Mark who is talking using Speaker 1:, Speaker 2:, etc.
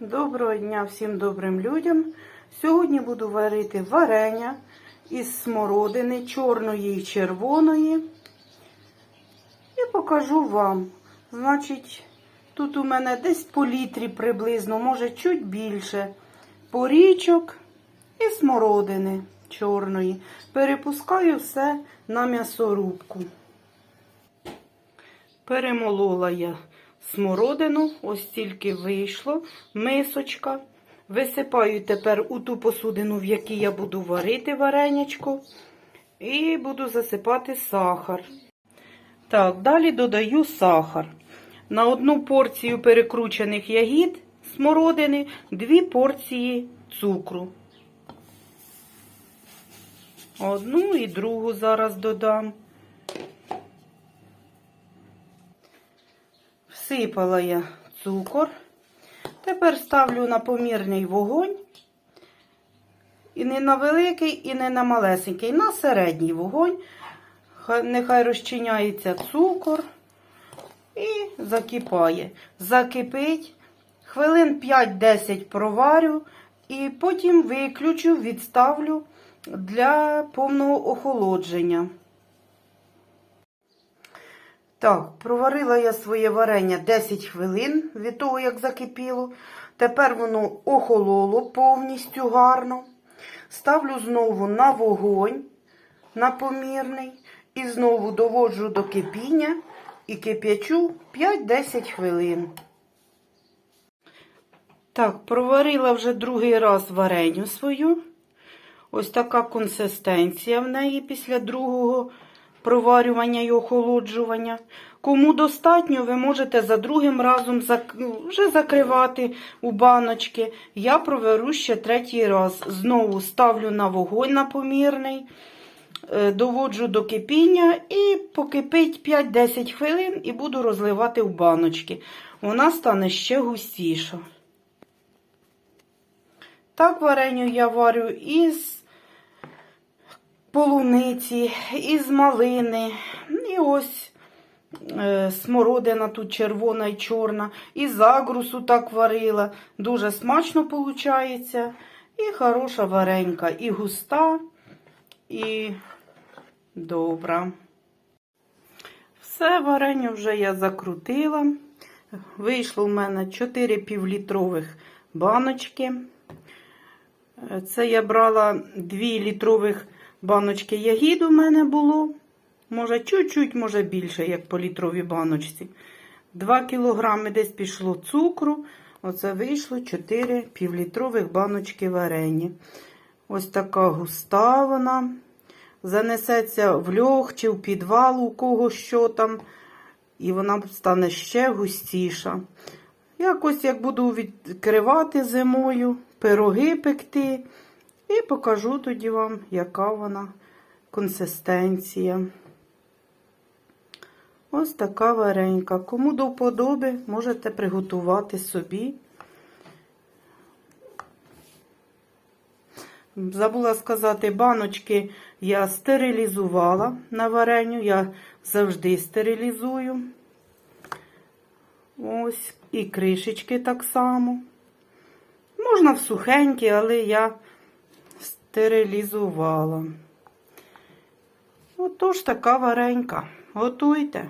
Speaker 1: Доброго дня всім добрим людям. Сьогодні буду варити варення із смородини чорної і червоної. І покажу вам. Значить, тут у мене десь по літрі приблизно, може чуть більше. Порічок і смородини чорної. Перепускаю все на м'ясорубку. Перемолола я смородину, ось тільки вийшло, мисочка. Висипаю тепер у ту посудину, в якій я буду варити варенячко. І буду засипати сахар. Так, далі додаю сахар. На одну порцію перекручених ягід смородини, дві порції цукру. Одну і другу зараз додам. Всипала я цукор. Тепер ставлю на помірний вогонь. І не на великий, і не на малесенький, на середній вогонь. Нехай розчиняється цукор і закипає. Закипить, хвилин 5-10 проварю і потім виключу, відставлю для повного охолодження. Так, проварила я своє варення 10 хвилин від того, як закипіло. Тепер воно охололо повністю гарно. Ставлю знову на вогонь, на помірний, і знову доводжу до кипіння і кип'ячу 5-10 хвилин. Так, проварила вже другий раз вареню свою. Ось така консистенція в неї після другого проварювання і охолоджування. Кому достатньо, ви можете за другим разом вже закривати у баночки. Я проверу ще третій раз. Знову ставлю на вогонь на помірний, е, доводжу до кипіння і покипить 5-10 хвилин і буду розливати в баночки. Вона стане ще густіша. Так вареню я варю із полуниці, із малини. І ось е, смородина тут червона і чорна. І загрусу так варила. Дуже смачно виходить. І хороша варенька, і густа, і добра. Все варення вже я закрутила. Вийшло в мене 4 півлітрових баночки. Це я брала 2 літрових баночки ягід у мене було. Може, чуть-чуть, може більше, як по літровій баночці. 2 кілограми десь пішло цукру. Оце вийшло 4 півлітрових баночки варені. Ось така густа вона. Занесеться в льох чи в підвал, у кого що там. І вона стане ще густіша. Якось як буду відкривати зимою, пироги пекти. І покажу тоді вам, яка вона консистенція. Ось така варенька. Кому до вподоби, можете приготувати собі. Забула сказати, баночки я стерилізувала на вареню. Я завжди стерилізую. Ось, і кришечки так само. Можна в сухенькі, але я стерилізувала. Отож така варенька. Готуйте.